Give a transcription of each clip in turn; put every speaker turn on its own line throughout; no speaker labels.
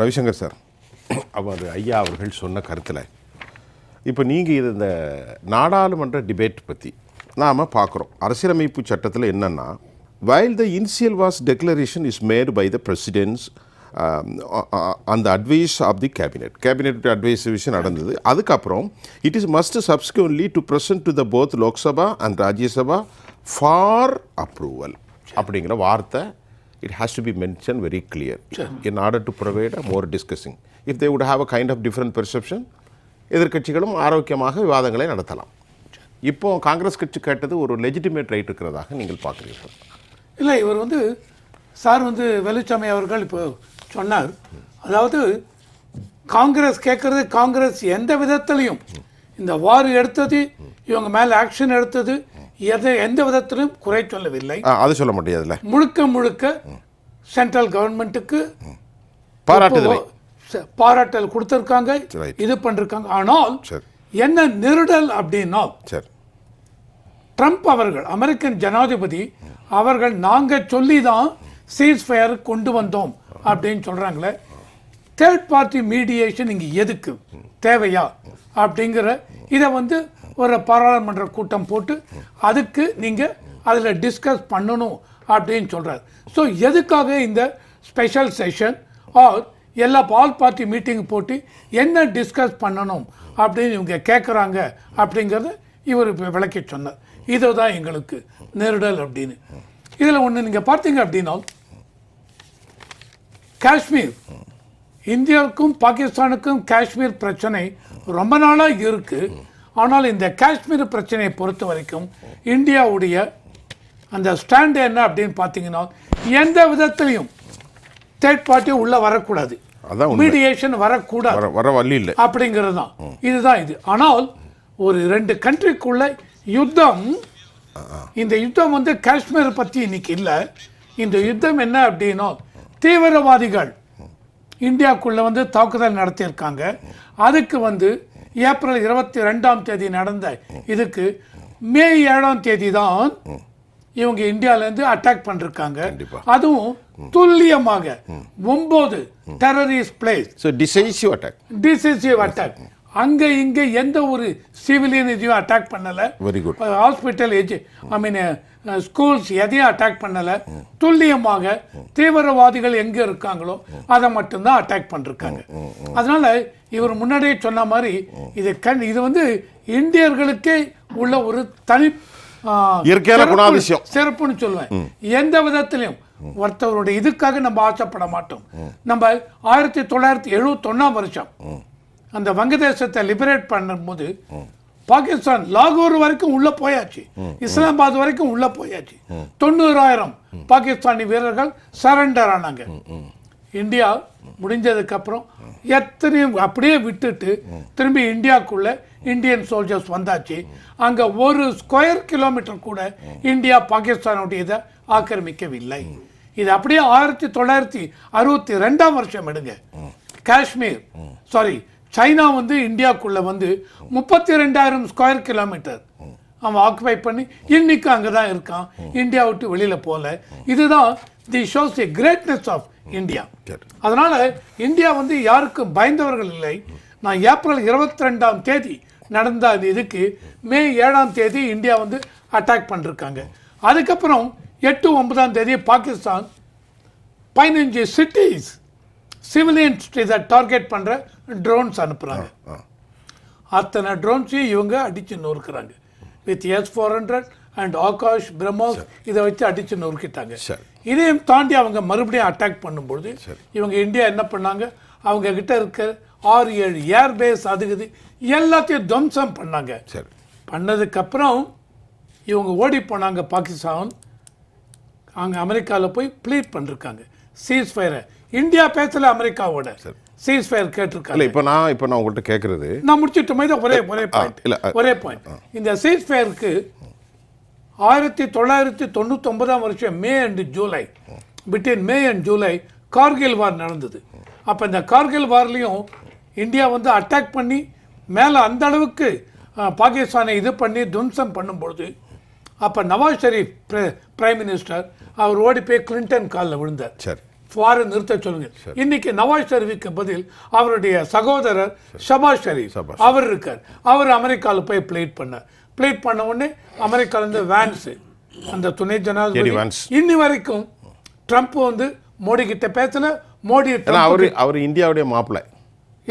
Ravishankar sir அவர் ஐயா அவர்கள் சொன்ன கருத்தில் இப்போ நீங்கள் இது இந்த நாடாளுமன்ற டிபேட் பற்றி நாம் பார்க்குறோம் அரசியலமைப்பு சட்டத்தில் என்னென்னா while the initial was declaration is made by the presidents அந்த advice of the cabinet cabinet advice விஷயம் நடந்தது. அதுக்கப்புறம் it is must subsequently to present to the both Lok Sabha and Rajya Sabha for approval அப்படிங்கிற வார்த்தை it has to be mentioned very clear. In order to provide a more discussing. If they would have a kind of different perception, எதிர்க்கட்சிகளும் ஆரோக்கியமாக விவாதங்களை நடத்தலாம். இப்போ காங்கிரஸ் கட்சி கேட்டது ஒரு legitimate right இருக்கிறதாக நீங்கள் பார்க்குறீர்கள்.
இல்லை இவர் வந்து சார் வந்து வேலுச்சாமி அவர்கள் இப்போ சொன்னார். அதாவது காங்கிரஸ் கேட்கறது காங்கிரஸ் எந்த விதத்திலையும் இந்த வார் எடுத்தது இவங்க மேலே ஆக்ஷன் எடுத்தது எதை எந்த விதத்திலும் குறை சொல்லவில்லை.
அது சொல்ல முடியாதுல்ல.
முழுக்க முழுக்க சென்ட்ரல் கவர்மெண்ட்டுக்கு
பாராட்டுதலை.
பாராட்டல் கொடுத்துருக்காங்க. இது பண்ணிருக்காங்க. ஆனால் என்ன நெருடல் அப்படின்னா
சரி.
ட்ரம்ப் அவர்கள் அமெரிக்கன் ஜனாதிபதி அவர்கள் நாங்க சொல்லி தான் சீஸ் ஃபயர் கொண்டு வந்தோம் அப்படின்னு சொல்றாங்களே. தேர்ட் பார்ட்டி மீடியேஷன் இங்க எதுக்கு? தேவையா? அப்படிங்கிற இதை வந்து ஒரு பாராளுமன்ற கூட்டம் போட்டு அதுக்கு நீங்கள் அதில் டிஸ்கஸ் பண்ணணும் அப்படின்னு சொல்கிறார் ஸோ எதுக்காக இந்த ஸ்பெஷல் செஷன் ஆர் எல்லா பால் பார்ட்டி மீட்டிங் போட்டு என்ன டிஸ்கஸ் பண்ணணும் அப்படின்னு இவங்க கேட்குறாங்க அப்படிங்கிறத இவர் இப்போ விளக்கி சொன்னார். இதுதான் எங்களுக்கு நெருடல் அப்படின்னு. இதில் ஒன்று நீங்கள் பார்த்தீங்க அப்படின்னா காஷ்மீர். இந்தியாவுக்கும் பாகிஸ்தானுக்கும் காஷ்மீர் பிரச்சனை ரொம்ப நாளாக இருக்குது ஆனால் இந்த காஷ்மீர் பிரச்சனையை பொறுத்த வரைக்கும் இந்தியாவுடைய அந்த ஸ்டாண்ட் என்ன அப்படின்னு பார்த்தீங்கன்னா எந்த விதத்திலையும் தேர்ட் பார்ட்டி உள்ள வரக்கூடாது.
அதான்.
மீடியேஷன் வரக்கூடாது.
வர வழி இல்லை.
அப்படிங்கிறது தான். இதுதான் இது. ஆனால் ஒரு ரெண்டு கண்ட்ரிக்குள்ள யுத்தம் இந்த யுத்தம் வந்து காஷ்மீர் பற்றி இன்னைக்கு இல்லை. இந்த யுத்தம் என்ன அப்படின்னா தீவிரவாதிகள் இந்தியாக்குள்ள வந்து தாக்குதல் நடத்தியிருக்காங்க. அதுக்கு வந்து ஏப்ரல் இருபத்தி ரெண்டாம் தேதி நடந்த இதுக்கு மே ஏழாம் தேதி தான் இவங்க இந்தியாவிலேருந்து அட்டாக் பண்ணிருக்காங்க. அதுவும் துல்லியமாக ஒன்பது terrorist place
so decisive attack
decisive attack அங்க இங்க எந்த ஒரு சிவிலியன் இதையும் அட்டாக் பண்ணல.
Very good
hospital edge I mean schools எதையும் அட்டாக் பண்ணல. துல்லியமாக தீவிரவாதிகள் எங்க இருக்காங்களோ அதை மட்டும்தான் அட்டாக் பண்ணிருக்காங்க. அதனால இவர் முன்னாடியே சொன்ன மாதிரி இது கண் இது வந்து இந்தியர்களுக்கே உள்ள ஒரு தனி
இயற்கையான குணாதிசயம்.
சிறப்புன்னு சொல்லுவேன் எந்த விதத்திலையும் ஒருத்தவருடைய இதுக்காக நம்ம ஆசைப்பட மாட்டோம். நம்ம ஆயிரத்தி தொள்ளாயிரத்தி எழுபத்தொன்னாம் வருஷம் அந்த வங்கதேசத்தை லிபரேட் பண்ணும்போது பாகிஸ்தான் லாகூர் வரைக்கும் உள்ள போயாச்சு. இஸ்லாமாபாத் வரைக்கும் உள்ள போயாச்சு. தொண்ணூறாயிரம் பாகிஸ்தானி வீரர்கள் சரண்டர் ஆனாங்க. இந்தியா முடிஞ்சதுக்கு அப்புறம் எத்தனையும் அப்படியே விட்டுட்டு திரும்பி இந்தியாக்குள்ள இந்தியன் சோல்ஜர்ஸ் வந்தாச்சு. அங்க ஒரு ஸ்கொயர் கிலோமீட்டர் கூட இந்தியா பாகிஸ்தானுடைய இதை ஆக்கிரமிக்கவில்லை இது அப்படியே ஆயிரத்தி தொள்ளாயிரத்தி அறுபத்தி ரெண்டாம் வருஷம் எடுங்க. காஷ்மீர். சாரி சைனா வந்து இந்தியாக்குள்ள வந்து முப்பத்தி ரெண்டாயிரம் ஸ்கொயர் கிலோமீட்டர் அவன் ஆக்குபை பண்ணி இன்னைக்கு அங்கே தான் இருக்கான். இந்தியா விட்டு வெளியில போகல இதுதான் the shows the greatness of India அதனால இந்தியா வந்து யாருக்கும் பயந்தவர்கள் இல்லை. நான் ஏப்ரல் இருபத்தி ரெண்டாம் தேதி நடந்த அந்த இதுக்கு மே ஏழாம் தேதி இந்தியா வந்து அட்டாக் பண்ணிருக்காங்க. அதுக்கப்புறம் எட்டு ஒன்பதாம் தேதி பாகிஸ்தான் பதினஞ்சு சிட்டிஸ் சிவிலியன்ஸ் இதை டார்கெட் பண்ணுற ட்ரோன்ஸ் அனுப்புகிறாங்க அத்தனை ட்ரோன்ஸையும் இவங்க அடித்து நொறுக்குறாங்க. With S four hundred and Akash BrahMos இதை வச்சு அடித்து நொறுக்கிட்டாங்க.
சரி.
இதையும் தாண்டி அவங்க மறுபடியும் அட்டாக் பண்ணும்பொழுது இவங்க இந்தியா என்ன பண்ணாங்க? அவங்க கிட்ட இருக்க ஆறு ஏழு ஏர் பேஸ் அது இது எல்லாத்தையும் துவம்சம் பண்ணாங்க.
சரி.
பண்ணதுக்கப்புறம் இவங்க ஓடி போனாங்க பாகிஸ்தான். அங்கே அமெரிக்காவில் போய் ப்ளீட் பண்ணிருக்காங்க. சீஸ் ஃபயரை இந்தியா பேசல அமெரிக்காவோட. சீஸ் ஃபயர் கேட்டிருக்காங்க
இல்லை இப்போ நான் இப்போ நான் உங்கள்கிட்ட கேட்குறது
நான் முடிச்சிட்டு மாதிரி ஒரே ஒரே பாயிண்ட் ஒரே பாயிண்ட் இந்த சீஸ் ஃபயருக்கு ஆயிரத்தி தொள்ளாயிரத்தி தொண்ணூத்தொன்பதாம் வருஷம் May and July between May and July Kargil war நடந்தது. அப்போ இந்த கார்கில் வார்லேயும் இந்தியா வந்து அட்டாக் பண்ணி மேலே அந்த அளவுக்கு பாகிஸ்தானை இது பண்ணி துவம்சம் பண்ணும்பொழுது அப்போ நவாஸ் ஷெரீப் பிரைம் மினிஸ்டர் அவர் ஓடி போய் கிளின்டன் காலில் விழுந்தார்.
சரி.
வார நிறுத்த சொல்லுங்க. இன்னைக்கு நவாஸ் ஷெரீஃபுக்கு பதில் அவருடைய சகோதரர் ஷபாஸ் ஷெரீப்
ஷபாஸ்.
அவர் இருக்கார். அவர் அமெரிக்காவில் போய் பிளேட் பண்ணார். பிளேட் பண்ண உடனே அமெரிக்கால இருந்து வேன்ஸ் அந்த துணை ஜனாதிபதி. இன்னி வரைக்கும் ட்ரம்ப் வந்து மோடி கிட்ட பேசல மோடி
அவர் அவர் இந்தியாவுடைய மாப்பிள்ளை.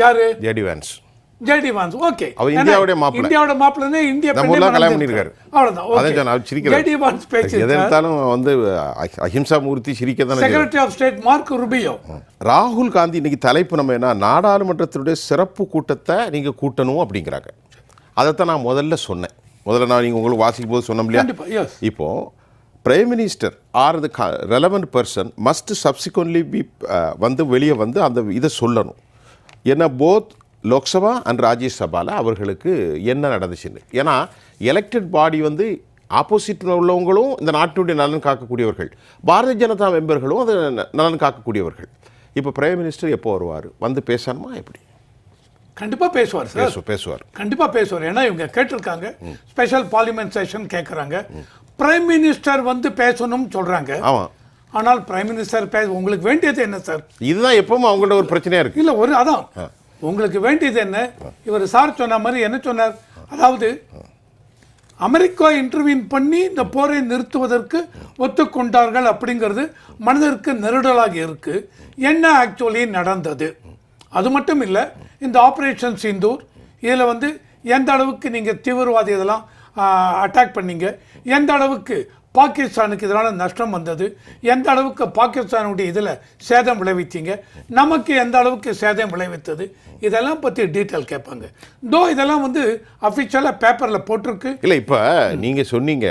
யாரு?
JD Vance
JD Vance okay
அவர் இந்தியாவுடைய மாப்பிள்ளை.
இந்தியாவோட மாப்பிள்ளை இந்தியா
நம்ம ஊர்ல கல்யாணம். பண்ணியிருக்காரு.
அவ்வளவுதான்.
அதான் சொன்னேன், அவர் சிரிக்கிறார்.
ஜேடி வான்ஸ் பேச்சு
எதை எடுத்தாலும் வந்து அஹ், அஹிம்சா மூர்த்தி சிரிக்க தானே.
Secretary of state Mark Rubio
ராகுல் காந்தி இன்னைக்கு தலைப்பு நம்ம என்ன நாடாளுமன்றத்தினுடைய சிறப்பு கூட்டத்தை நீங்க கூட்டணும் அப்படிங்கிறாங்க. அதைத்தான் நான் முதல்ல சொன்னேன். முதல்ல நான் நீங்க உங்களுக்கு வாசிக்கும் போது சொன்னோம் இல்லையா?
கண்டிப்பா எஸ்
இப்போ prime minister are the relevant person must subsequently be வந்து வெளியே வந்து அந்த இதை சொல்லணும். ஏன்னா போத் லோக்சபா அண்ட் ராஜ்யசபாவில் அவர்களுக்கு என்ன நடந்துச்சுன்னு. ஏன்னா எலெக்டட் பாடி வந்து ஆப்போசிட் உள்ளவங்களும் இந்த நாட்டினுடைய நலன் காக்கக்கூடியவர்கள். பாரதிய ஜனதா மெம்பர்களும் அது நலன் காக்கக்கூடியவர்கள். இப்போ பிரைம் மினிஸ்டர் எப்போ வருவார்? வந்து பேசணுமா எப்படி?
கண்டிப்பா பேசுவார் சார்.
பேசு பேசுவார்.
கண்டிப்பா பேசுவார். ஏன்னா இவங்க கேட்டிருக்காங்க. ஸ்பெஷல் பார்லிமெண்ட் செஷன் கேட்குறாங்க பிரைம் மினிஸ்டர் வந்து பேசணும்னு சொல்றாங்க.
ஆமாம்
ஆனால் பிரைம் மினிஸ்டர் பேச உங்களுக்கு வேண்டியது என்ன சார்?
இதுதான் எப்பவும் அவங்கள்ட்ட ஒரு பிரச்சனையாக இருக்குது
இல்ல ஒரு அதான். உங்களுக்கு வேண்டியது என்ன? இவர் சார் சொன்ன மாதிரி என்ன சொன்னார்? அதாவது அமெரிக்கா இன்டர்வியூன் பண்ணி இந்த போரை நிறுத்துவதற்கு ஒத்துக்கொண்டார்கள் அப்படிங்கிறது மனதிற்கு நெருடலாக இருக்கு. என்ன ஆக்சுவலி நடந்தது? அது மட்டும் இல்லை இந்த ஆப்ரேஷன் சிந்தூர் இதில் வந்து எந்த அளவுக்கு நீங்கள் தீவிரவாதி இதெல்லாம் அட்டாக் பண்ணீங்க? எந்த அளவுக்கு பாகிஸ்தானுக்கு இதனால் நஷ்டம் வந்தது. எந்த அளவுக்கு பாகிஸ்தானுடைய இதில் சேதம் விளைவித்தீங்க நமக்கு எந்த அளவுக்கு சேதம் விளைவித்தது? இதெல்லாம் பற்றி டீட்டெயில் கேட்பாங்க. தோ இதெல்லாம் வந்து அஃபிஷியலாக பேப்பரில் போட்டிருக்கு.
இல்லை இப்போ நீங்கள் சொன்னீங்க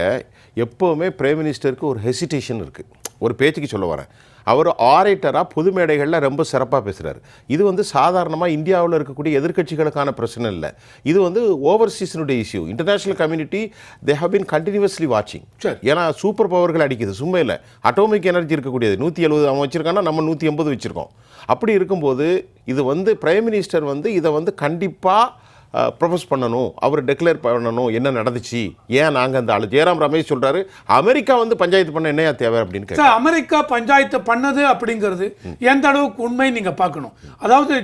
எப்போவுமே பிரைம் மினிஸ்டருக்கு ஒரு ஹெசிடேஷன் இருக்குது ஒரு பேச்சுக்கு சொல்ல வரேன். அவர் ஆரேட்டராக பொது மேடைகளில் ரொம்ப சிறப்பாக பேசுகிறார் இது வந்து சாதாரணமாக இந்தியாவில் இருக்கக்கூடிய எதிர்க்கட்சிகளுக்கான பிரச்சனை இல்லை. இது வந்து ஓவர்சீஸினுடைய issue international community they have been continuously வாட்சிங். ஏன்னா சூப்பர் பவர்கள் அடிக்குது. சும்மா இல்லை. அட்டோமிக் எனர்ஜி இருக்கக்கூடியது. நூற்றி எழுபது அவன் வச்சிருக்கான்னா நம்ம நூற்றி எண்பது வச்சுருக்கோம். அப்படி இருக்கும்போது இது வந்து பிரைம் மினிஸ்டர் வந்து இதை வந்து கண்டிப்பாக ப்ரொபோஸ் பண்ணணும் அவர் டெக்ளேர் பண்ணணும் என்ன நடந்துச்சு ஏன் நாங்கள் அந்த ஆளு ஜெயராம் ரமேஷ் சொல்கிறாரு அமெரிக்கா வந்து பஞ்சாயத்து பண்ண என்னையா தேவை அப்படின்னு
அமெரிக்கா பஞ்சாயத்து பண்ணது அப்படிங்கிறது எந்த அளவுக்கு உண்மை நீங்க பார்க்கணும்? அதாவது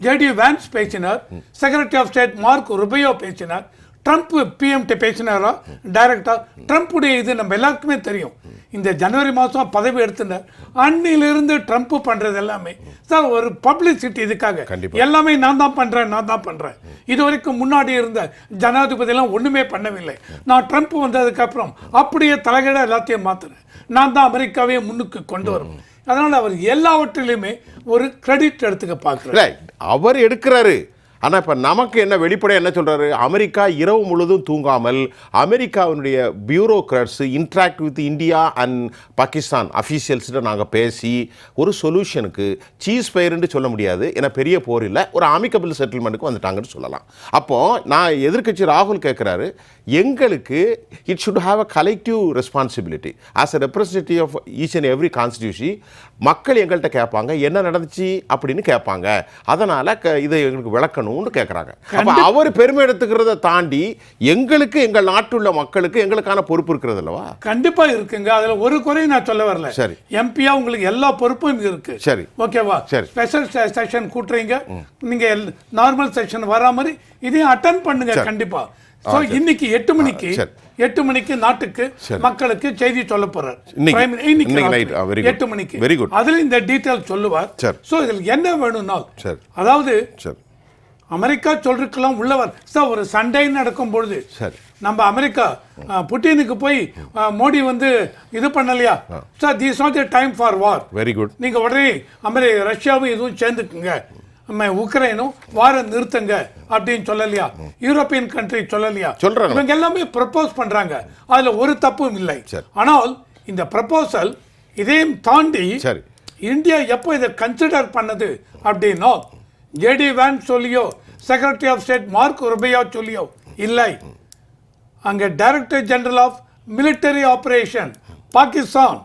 ஜேடி வேன்ஸ் பேசினார் secretary of state Mark Rubio பேசினார் ட்ரம்ப் பிஎம்டி பேசினாரா? டைரக்டா ட்ரம்ப்புடைய இது நம்ம எல்லாருக்குமே தெரியும். இந்த ஜனவரி மாதம் பதவி எடுத்துட்டார் அன்னிலிருந்து ட்ரம்ப் பண்றது எல்லாமே. சார் ஒரு பப்ளிசிட்டி இதுக்காக. எல்லாமே நான் தான் பண்றேன் நான் தான் பண்றேன். இது வரைக்கும் முன்னாடி இருந்த ஜனாதிபதி எல்லாம் ஒண்ணுமே பண்ணவில்லை. நான் ட்ரம்ப் வந்ததுக்கு அப்புறம் அப்படியே தலைகீழ எல்லாத்தையும் மாத்துறேன். நான் தான் அமெரிக்காவே முன்னுக்கு கொண்டு வரும். அதனால அவர் எல்லாவற்றிலுமே ஒரு கிரெடிட் எடுத்துக்க பார்க்குறாரு.
இல்லை அவர் எடுக்கிறாரு. ஆனால் இப்போ நமக்கு என்ன வெளிப்படையாக என்ன சொல்கிறாரு அமெரிக்கா இரவு முழுதும் தூங்காமல் அமெரிக்காவினுடைய bureaucrats interact with India and Pakistan அஃபீஷியல்ஸ்கிட்ட நாங்கள் பேசி ஒரு சொல்யூஷனுக்கு சீஸ் பயிர்னு சொல்ல முடியாது. ஏன்னா பெரிய போர் இல்லை. ஒரு அமிக்கபிள் செட்டில்மெண்ட்டுக்கு வந்துட்டாங்கன்னு சொல்லலாம். அப்போது நான் எதிர்க்கட்சி ராகுல் கேட்குறாரு எங்களுக்கு it should have a collective responsibility as a representative of each and every constituency மக்கள் எங்கள்கிட்ட கேட்பாங்க என்ன நடந்துச்சு அப்படின்னு கேட்பாங்க. அதனால் க இதை எங்களுக்கு விளக்கணும்னு கேட்குறாங்க. அப்போ அவர் பெருமை எடுத்துக்கிறத தாண்டி எங்களுக்கு எங்கள் நாட்டுள்ள மக்களுக்கு எங்களுக்கான பொறுப்பு இருக்கிறது அல்லவா?
கண்டிப்பா இருக்குங்க. அதுல ஒரு குறையும் நான் சொல்ல வரல.
சரி.
எம்பியா உங்களுக்கு எல்லா பொறுப்பும் இருக்கு.
சரி.
ஓகேவா?
சரி.
ஸ்பெஷல் செஷன் கூட்டுறீங்க. நீங்க நார்மல் செஷன் வரா மாதிரி இதையும் அட்டன் பண்ணுங்க கண்டிப்பா. சோ இன்னைக்கு எட்டு மணிக்கு. எட்டு மணிக்கு நாட்டுக்கு. மக்களுக்கு செய்தி சொல்ல போறார்
இன்னைக்கு.
எட்டு மணிக்கு
Very good.
அதுல இந்த டீடைல் சொல்லுவார்
சரி.
சோ இதுல என்ன வேணும்னா
சரி.
அதாவது
சரி
அமெரிக்கா சொல்றதுக்கெல்லாம் உள்ளவர் சார் ஒரு சண்டை நடக்கும் பொழுது
சரி.
நம்ம அமெரிக்கா புட்டினுக்கு போய் மோடி வந்து இது பண்ணலையா sir this not time for war
very good
நீங்க உடனே அமெரி ரஷ்யாவும் இதுவும் சேர்ந்துக்குங்க நம்ம உக்ரைனும் வார நிறுத்துங்க அப்படின்னு சொல்லலையா யூரோப்பியன் கண்ட்ரி சொல்லலையா
சொல்றாங்க.
இவங்க எல்லாமே ப்ரப்போஸ் பண்றாங்க அதுல ஒரு தப்பும் இல்லை. ஆனால் இந்த ப்ரப்போசல் இதையும் தாண்டி
சரி.
இந்தியா எப்போ இதை கன்சிடர் பண்ணது அப்படின்னா ஜேடி வேன் சொல்லியோ secretary of state Mark Rubio சொல்லியோ இல்லை அங்க director general of military operation Pakistan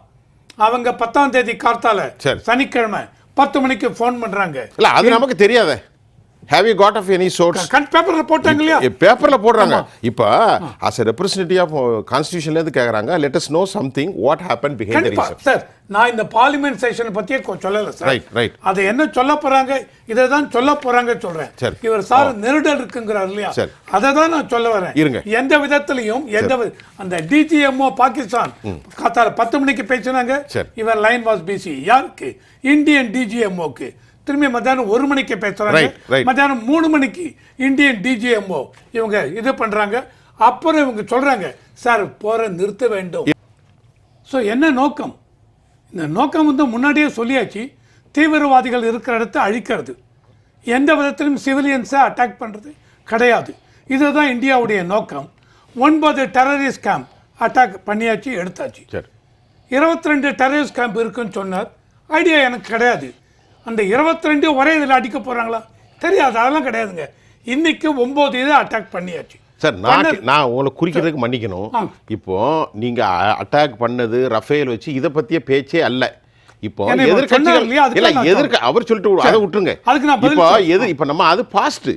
அவங்க பத்தாம் தேதி கார்த்தால. சனிக்கிழமை பத்து மணிக்கு ஃபோன் பண்றாங்க.
இல்லை அது நமக்கு தெரியாதே. Have you got of any source
கண் பேப்பர்ல போட்டாங்க இல்லையா
பேப்பர்ல போடுறாங்க. இப்போ அஸ் எ ரெப்ரஸன்டேட்டிவ் ஆஃப் கான்ஸ்டியூஷன்ல இருந்து கேக்குறாங்க let us know something what happen behind the
கண்டிப்பா.
ரீசன்
சார் நான் இந்த பார்லிமெண்ட் செஷனை கொ- சொல்லல சார்.
Right, right.
அது என்ன சொல்ல போறாங்க? இதை தான் சொல்ல போறாங்க சொல்றேன்.
சரி.
இவர் சார் நெருடல் இருக்குங்கிறார் இல்லையா?
சரி.
அதை தான் நான் சொல்ல வரேன்.
இருங்க.
எந்த விதத்திலையும் எந்த அந்த டிஜிஎம்ஓ பாகிஸ்தான் காத்தால பத்து மணிக்கு பேசினாங்க. இவர் லைன் வாஸ் பிசி யாருக்கு? இந்தியன் டிஜிஎம்ஓக்கு திரும்பி மத்தியானம் ஒரு மணிக்கு
right.
மத்தியானம் மூணு மணிக்கு இந்தியன் டிஜிஎம்ஓ இவங்க இது பண்றாங்க. அப்புறம் இவங்க சொல்றாங்க சார் போற நிறுத்த வேண்டும். ஸோ என்ன நோக்கம்? இந்த நோக்கம் வந்து முன்னாடியே சொல்லியாச்சு. தீவிரவாதிகள் இருக்கிற இடத்த அழிக்கிறது. எந்த விதத்திலும் சிவிலியன்ஸை அட்டாக் பண்ணுறது கிடையாது. இதுதான் இந்தியாவுடைய நோக்கம். ஒன்பது டெரரிஸ்ட் கேம்ப் அட்டாக் பண்ணியாச்சு எடுத்தாச்சு. இருபத்தி ரெண்டு டெரரிஸ்ட் கேம்ப் இருக்குன்னு சொன்னார். ஐடியா எனக்கு கிடையாது. அந்த இருபத்தி ரெண்டு ஒரே இதில் அடிக்க போகிறாங்களா தெரியாது அதெல்லாம் கிடையாதுங்க. இன்னைக்கு ஒம்பது இதை அட்டாக் பண்ணியாச்சு.
சார் நான் நான் உங்களை குறிக்கிறதுக்கு மன்னிக்கணும். இப்போ நீங்க அட்டாக் பண்ணது ரஃபேல் வச்சு இதை பத்திய பேச்சே அல்ல. இப்போ எதிர்கட்சிகள் இல்ல எதிர்க்க அவர் சொல்லிட்டு அதை விட்டுருங்க. இப்போ. எது இப்போ நம்ம அது பாஸ்ட்.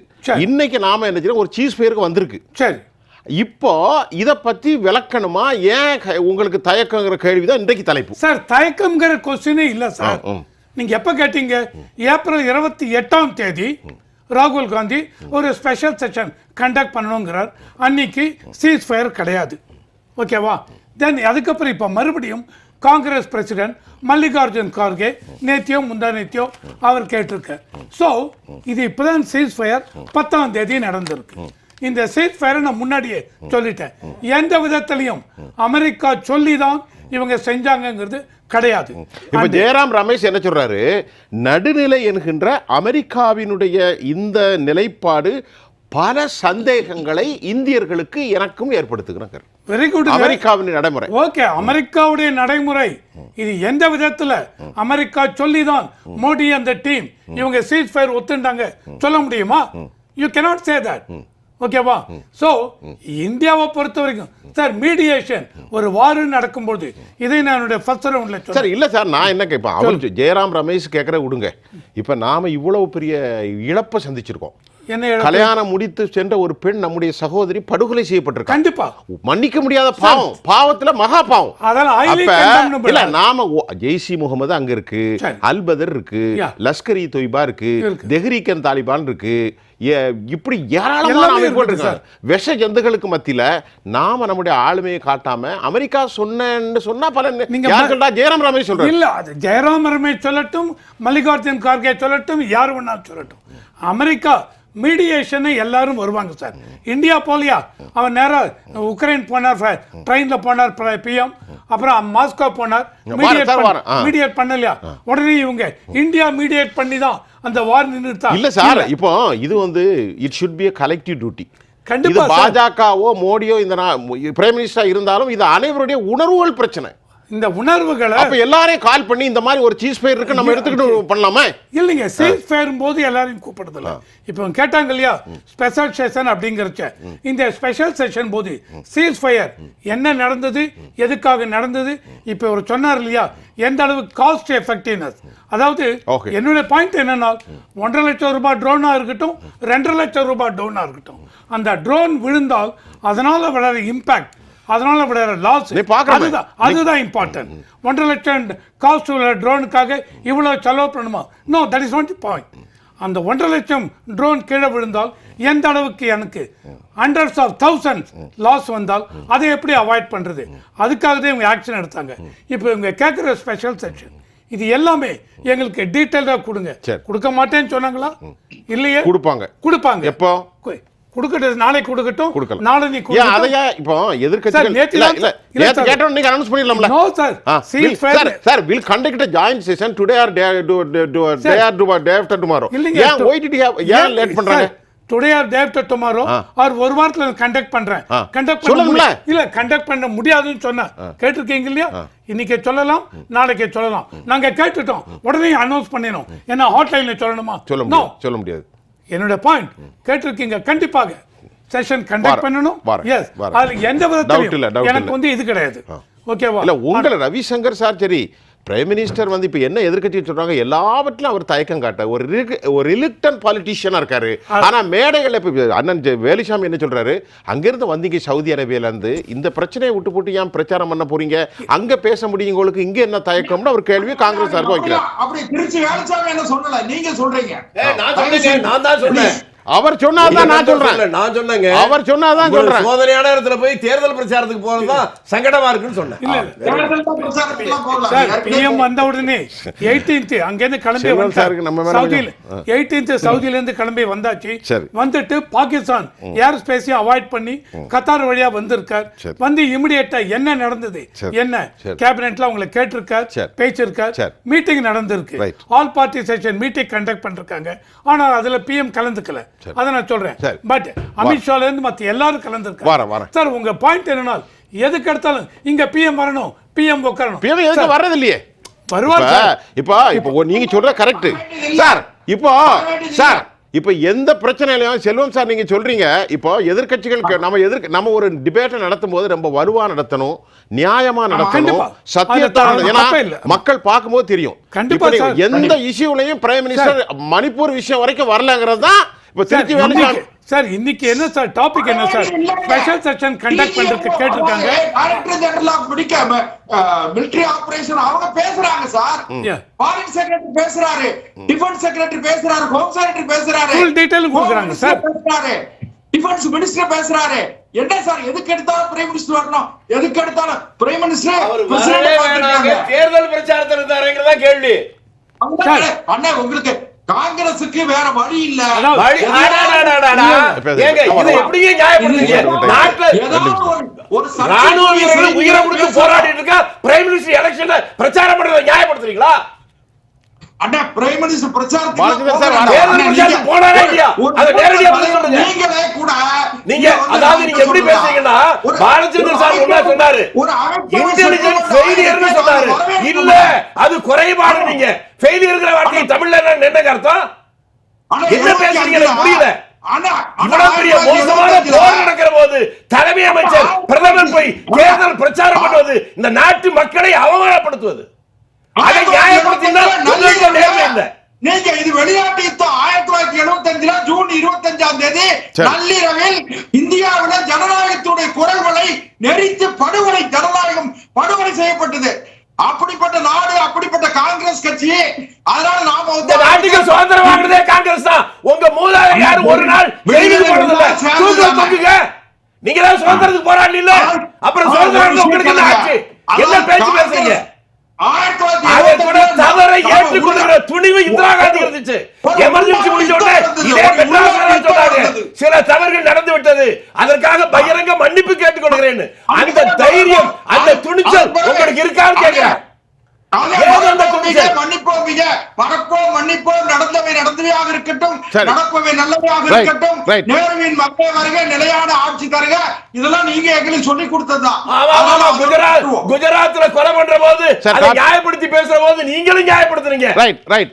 இன்னைக்கு நாம என்ன ஒரு சீஸ் பேருக்கு வந்திருக்கு.
சரி.
இப்போ இத பத்தி விளக்கணுமா? ஏன் உங்களுக்கு தயக்கங்கிற கேள்விதான் இன்றைக்கு தலைப்பு.
சார் தயக்கம்ங்கிற கொஸ்டினே இல்ல சார். நீங்கள் எப்போ கேட்டீங்க? ஏப்ரல் இருபத்தி எட்டாம் தேதி ராகுல் காந்தி ஒரு ஸ்பெஷல் செஷன் கண்டக்ட் பண்ணணுங்கிறார். அன்னைக்கு சீஸ் ஃபயர் கிடையாது ஓகேவா தென் அதுக்கப்புறம் இப்போ மறுபடியும் காங்கிரஸ் பிரசிடென்ட் மல்லிகார்ஜுன் கார்கே நேத்தியோ முந்தா நேத்தியோ அவர் கேட்டிருக்கார். ஸோ இது இப்போதான் சீஸ் ஃபயர் பத்தாம் தேதி நடந்திருக்கு. இந்த சீஸ் ஃபயரை நான் முன்னாடியே சொல்லிட்டேன். எந்த விதத்திலையும் அமெரிக்கா சொல்லி தான் இவங்க செஞ்சாங்கங்கிறது கிடையாது.
இப்ப ஜெயராம் ரமேஷ் என்ன சொல்றாரு? நடுநிலை என்கின்ற அமெரிக்காவினுடைய இந்த நிலைப்பாடு பல சந்தேகங்களை இந்தியர்களுக்கு எனக்கும் ஏற்படுத்துகிறாங்க
வெரி குட்
அமெரிக்காவின் நடைமுறை.
ஓகே அமெரிக்காவுடைய நடைமுறை. இது எந்த விதத்துல அமெரிக்கா சொல்லிதான் மோடி அந்த டீம் இவங்க சீஸ் ஃபயர் ஒத்துண்டாங்க சொல்ல முடியுமா? யூ cannot சே தட் ஓகேவா சோ இந்தியாவை பொறுத்த வரைக்கும் சார் மீடியேஷன் ஒரு வாரு நடக்கும்போது இதை நான் என்னுடைய ஃபர்ஸ்ட் ரவுண்ட்ல
சார் இல்ல சார் நான் என்ன கேட்பேன்? அவர் ஜெயராம் ரமேஷ் கேட்கற விடுங்க. இப்ப நாம இவ்வளவு பெரிய இழப்பை சந்திச்சிருக்கோம்? கல்யாணம் முடித்து சென்ற ஒரு பெண் நம்முடைய சகோதரி படுகொலை செய்யப்பட்டிருக்காங்க
கண்டிப்பா.
மன்னிக்க முடியாத பாவம். பாவத்துல மகா பாவம். அப்ப. இல்ல நாம ஜெய்சி முகமது அங்க இருக்கு. அல்பதர் இருக்கு. லஷ்கர் இ தொய்பா இருக்கு. தெஹ்ரீக்கன் தாலிபான் இருக்கு இப்படி ஏராளமான அமைப்புகள்
இருக்குது
இருக்கு விஷ ஜந்துகளுக்கு மத்தியில நாம நம்முடைய ஆளுமையை காட்டாம அமெரிக்கா சொன்னேன்னு சொன்னா பல
நீங்க
யார் சொல்றா ஜெயராம் ரமேஷ் சொல்றாரு.
இல்ல ஜெயராம் ரமேஷ் சொல்லட்டும் மல்லிகார்ஜுன் கார்கே சொல்லட்டும் யார் வேணாலும் சொல்லட்டும். அமெரிக்கா மீடியேஷனை எல்லாரும் வருவாங்க சார் இந்தியா போலியா? அவன் நேரா உக்ரைன் போனார் ட்ரெயின்ல போனார் பிஎம் அப்புறம் மாஸ்கோ போனார்.
ஆ.
மீடியேட் பண்ணலையா? உடனே இவங்க இந்தியா மீடியேட் பண்ணி தான் அந்த வார் நின்றுட்டா?
இல்ல சார் இப்போ இது வந்து it should be collective duty இது
கண்டிப்பா சார்.
பாஜகவோ மோடியோ இந்த பிரைம் மினிஸ்டரா இருந்தாலும் இது அனைவருடைய உணர்வுகள் பிரச்சனை.
இந்த உணர்வுகளை
அப்ப எல்லாரையும் கால் பண்ணி இந்த மாதிரி ஒரு சீஸ் பயிர் இருக்கு நம்ம எடுத்துக்கிட்டு பண்ணலாமா?
இல்லைங்க சேல்ஸ் ஃபேரும் போது எல்லாரையும் கூப்பிடுறதில்ல. இப்போ கேட்டாங்க இல்லையா ஸ்பெஷல் செஷன் அப்படிங்கிறச்ச. இந்த ஸ்பெஷல் செஷன் போது சீல்ஸ் ஃபயர் என்ன நடந்தது எதுக்காக நடந்தது? இப்போ ஒரு சொன்னார் இல்லையா எந்த அளவு காஸ்ட் எஃபெக்டிவ்னஸ் அதாவது. என்னுடைய பாயிண்ட் என்னன்னா ஒன்றரை லட்சம் ரூபாய் ட்ரோனா இருக்கட்டும் ரெண்டரை லட்சம் ரூபாய் ட்ரோனா இருக்கட்டும். அந்த ட்ரோன் விழுந்தால் அதனால விளையாட இம்பாக்ட் அதனால விளையாட லாஸ். அதுதான் அதுதான் இம்பார்ட்டன்ட் ஒன்றரை லட்சம் காஸ்ட் உள்ள ட்ரோனுக்காக இவ்வளவு செலவு பண்ணணுமா? No that is not the point அந்த ஒன்றரை லட்சம் ட்ரோன் கீழே விழுந்தால் எந்த அளவுக்கு எனக்கு ஹண்ட்ரட்ஸ் ஆஃப் தௌசண்ட்ஸ் லாஸ் வந்தால் அதை எப்படி அவாய்ட் பண்றது? அதுக்காக தான் இவங்க ஆக்ஷன் எடுத்தாங்க. இப்போ இவங்க கேட்குற ஸ்பெஷல் செக்ஷன் இது எல்லாமே எங்களுக்கு டீட்டெயிலாக கொடுங்க. கொடுக்க மாட்டேன்னு சொன்னாங்களா? இல்லையே?
கொடுப்பாங்க.
கொடுப்பாங்க.
எப்போ?
கொடுக்கட்டும் நாளைக்கு கொடுக்கட்டும்.
கொடுக்கலாம்.
நாளை நீ
ஏன் அதையா இப்போ எதிர்க்கட்சிகள்?
சார், நேத்து
இல்ல நேத்து
சார்.
கேட்டோம் நீங்க announce பண்ணிடலாம்ல.
No sir
ah,
cease
will-
fire
sir, sir, will conduct a joint session. Today or day, day or day after tomorrow. ஏன் why did you have, ஏன் லேட் பண்றாங்க?
Today or day after tomorrow or ஒரு வாரத்துல conduct பண்றேன். Conduct பண்ண இல்ல conduct பண்ண முடியாதுன்னு சொன்னேன் கேட்டிருக்கீங்க இல்லையா? இன்னைக்கு சொல்லலாம் நாளைக்கு சொல்லலாம். நாங்க கேட்டுட்டோம். உடனே அனௌன்ஸ் பண்ணினோம் என்ன ஹாட்லைன்ல சொல்லணுமா?
சொல்ல முடியாது. சொல்ல முடியாது.
என்னோட பாயிண்ட் கேட்டிருக்கீங்க கண்டிப்பாக. செஷன் கண்டக்ட் பண்ணணும். எஸ். அதுல எந்த
doubt
எனக்கு. வந்து இது கிடையாது. ஓகேவா
இல்ல உங்களை ரவிசங்கர் சார் சரி பிரைம் மினிஸ்டர் வந்து இப்போ என்ன எதிர்க்கட்சி சொல்றாங்க எல்லாவற்றிலும் அவர் தயக்கம் காட்ட ஒரு ஒரு ரிலிக்டன் பாலிட்டிஷியனா இருக்காரு. ஆனா மேடைகள்ல இப்போ அண்ணன் ஜெ- வேலுசாமி என்ன சொல்றாரு? அங்கிருந்து வந்தீங்க சவுதி அரேபியால இருந்து இந்த பிரச்சனையை விட்டு போட்டு ஏன் பிரச்சாரம் பண்ண போறீங்க? அங்க பேச முடியும் உங்களுக்கு இங்க என்ன தயக்கம்னு ஒரு கேள்வியை காங்கிரஸ் சார்பா வைக்கிறார்.
அப்படி திருச்சி வேலுச்சாமி என்ன சொல்லல? நீங்க சொல்றீங்க.
நான் தான் சொன்னேன்.
அவர் சொன்னாதான் நான் சொல்றேன்.
நான் சொன்னேங்க.
அவர் சொன்னாதான் சொல்றேன்.
சோதனையான இடத்துல போய் தேர்தல் பிரச்சாரத்துக்கு போறதுதான் சங்கடமா இருக்குன்னு சொன்னேன்.
பிஎம் வந்த உடனே 18th அங்கேருந்து கிளம்பி சவுதியில்
கொஞ்சம்,
18th சவுதியில இருந்து கிளம்பி வந்தாச்சு.
சரி.
வந்துட்டு பாகிஸ்தான் ஏர் ஸ்பேஸையும் அவாய்ட் பண்ணி கத்தார் வழியா வந்திருக்கார். வந்து இமிடியேட்டா என்ன நடந்தது. என்ன. கேபினெட்ல உங்களை கேட்டிருக்கார்
சரி.
பேச்சிருக்கார்
சரி.
மீட்டிங் நடந்திருக்கு. All party session meeting conduct பண்ணிருக்காங்க. ஆனா அதுல பிஎம் கலந்துக்கல. அதை நான் சொல்றேன்.
சரி.
பட் அமித்ஷால இருந்து மத்த எல்லாரும்
வரேன்,
கலந்துருக்காங்க.
வரேன்.
சார் உங்க பாயிண்ட் என்னன்னா எதுக்கு எடுத்தாலும் இங்க பிஎம் வரணும் பிஎம் உட்காரணும்
பிஎம் எதுக்கு வர்றது இல்லையே
வருவார்
இப்ப
சார்.
இப்போ இப்போ ஒ- நீங்க சொல்ற கரெக்ட் சார் இப்போ சார் இப்போ எந்த பிரச்சனையிலையும் செல்வம் சார் நீங்க சொல்றீங்க. இப்போ எதிர்க்கட்சிகள் நம்ம எதிர்க்க நம்ம ஒரு டிபேட்டை நடத்தும் போது ரொம்ப வலுவா நடத்தணும் நியாயமா நடத்தணும்
கண்டிப்பா.
சத்தியத்தை
அது
நடத்தணும். ஏன்னா. மக்கள் பார்க்கும்போது தெரியும். எந்த இஷ்யூலையும் பிரைம் மினிஸ்டர் மணிப்பூர் விஷயம் வரைக்கும் வரலங்கிறது தான் இப்போ
சார்,
திருச்சி
இன்னைக்கு- சார் இன்னைக்கு என்ன சார் டாபிக் என்ன சார்? ஸ்பெஷல் செஷன் கண்டக்ட் பண்றதுக்கு கேட்டிருக்காங்க.
Director general of medical military operation அவங்க பேசுறாங்க சார். ஃபாரின் செக்ரட்டரி பேசுறாரு டிஃபென்ஸ் செக்ரட்டரி பேசுறாரு ஹோம் செக்ரட்டரி பேசுறாரு
Full detail கொடுக்குறாங்க.
Minister பேசுறாரு டிஃபென்ஸ் மினிஸ்டர் பேசுறாரு. என்ன சார் எதுக்கு எடுத்தாலும் பிரைம் மினிஸ்டர் வரணும்? எதுக்கு எடுத்தாலும் பிரைம் மினிஸ்டர்
தேர்தல் பிரச்சாரத்தில் இருந்தாருங்கிறதா கேள்வி.
அண்ணா உங்களுக்கு காங்கிரசுக்கு வேற வழி இல்ல. ஒரு- ஒரு சர்ச்சை
ராணுவ வீரர்கள் உயிரை கொடுத்து
பேசுறாரு.
போராடிட்டு இருக்கா? பிரைம் மினிஸ்டர் எலெக்ஷன்ல பிரச்சாரம் பண்றதை நியாயப்படுத்துறீங்களா?
அண்ணா பிரைம் மினிஸ்டர் பிரச்சாரத்துக்கு
போனாரா இல்லையா? அதை நேரடியா சொல்லுங்க.
நீங்களே கூட
நீங்க அதாவது நீங்க எப்படி. பேசுறீங்கன்னா பாலச்சந்திரன் சார் என்ன சொன்னாரு. இன்டெலிஜென்ஸ் ஃபெயிலியர்னு சொன்னாரு. இல்ல. அது குறைபாடு நீங்க. ஃபெயிலியர்ங்கிற வார்த்தை தமிழ்ல என்ன அர்த்தம்? என்ன பேசுறீங்க புரியல. மோசமான போர் நடக்கிற போது தலைமை அமைச்சர் பிரதமர் போய் தேர்தல் பிரச்சாரம் பண்ணுவது இந்த நாட்டு மக்களை அவமானப்படுத்துவது.
நீங்க இது வெளிநாட்டு யுத்தம் ஆயிரத்தி தொள்ளாயிரத்தி எழுபத்தி அஞ்சுல ஜூன் இருபத்தி அஞ்சாம் தேதி. நள்ளிரவில் இந்தியாவில ஜனநாயகத்துடைய குரல்களை நெறித்து படுகொலை ஜனநாயகம் படுகொலை செய்யப்பட்டது. அப்படிப்பட்ட நாடு அப்படிப்பட்ட காங்கிரஸ் கட்சி அதனால நாம வந்து
நாட்டுக்கு சுதந்திரம் வாங்குறதே காங்கிரஸ் தான். உங்க மூதாதையர் யாரும் ஒரு நாள் ஜெயிலுக்கு போனதில்ல. தொங்குங்க நீங்க தான். சுதந்திரத்துக்கு போராடல அப்புறம் சுதந்திரம் உங்களுக்கு என்ன ஆச்சு? என்ன பேச்சு பேசுறீங்க
ஆயிரத்தி தொள்ளாயிரத்தி
அதை
இருபத்தி
கூட
அஞ்சுல
தவறை
நாம
ஏற்றுக்கொள்கிற துணிவு இருந்துச்சு எமர்ஜென்சி முடிஞ்ச உடனே இதே மெட்ராஸ் சொன்னாங்க சில தவறுகள் நடந்து விட்டது. அதற்காக பகிரங்க மன்னிப்பு கேட்டுக்கொள்கிறேன் அந்த தைரியம் அந்த துணிச்சல் உங்களுக்கு இருக்கான்னு கேட்கிறேன்.
மன்னிப்போம் மறப்போம் மன்னிப்போம். நடந்தவை நடந்தவையாக இருக்கட்டும். நடப்பவை நல்லவையாக இருக்கட்டும். நேருவின் மக்கள் வருக நிலையான ஆட்சி தருக. இதெல்லாம் நீங்க எங்களுக்கு சொல்லி கொடுத்ததுதான்.
குஜராத். குஜராத்ல கொலை பண்ற போது நியாயப்படுத்தி பேசுற போது நீங்களும் நியாயப்படுத்துறீங்க.
Right right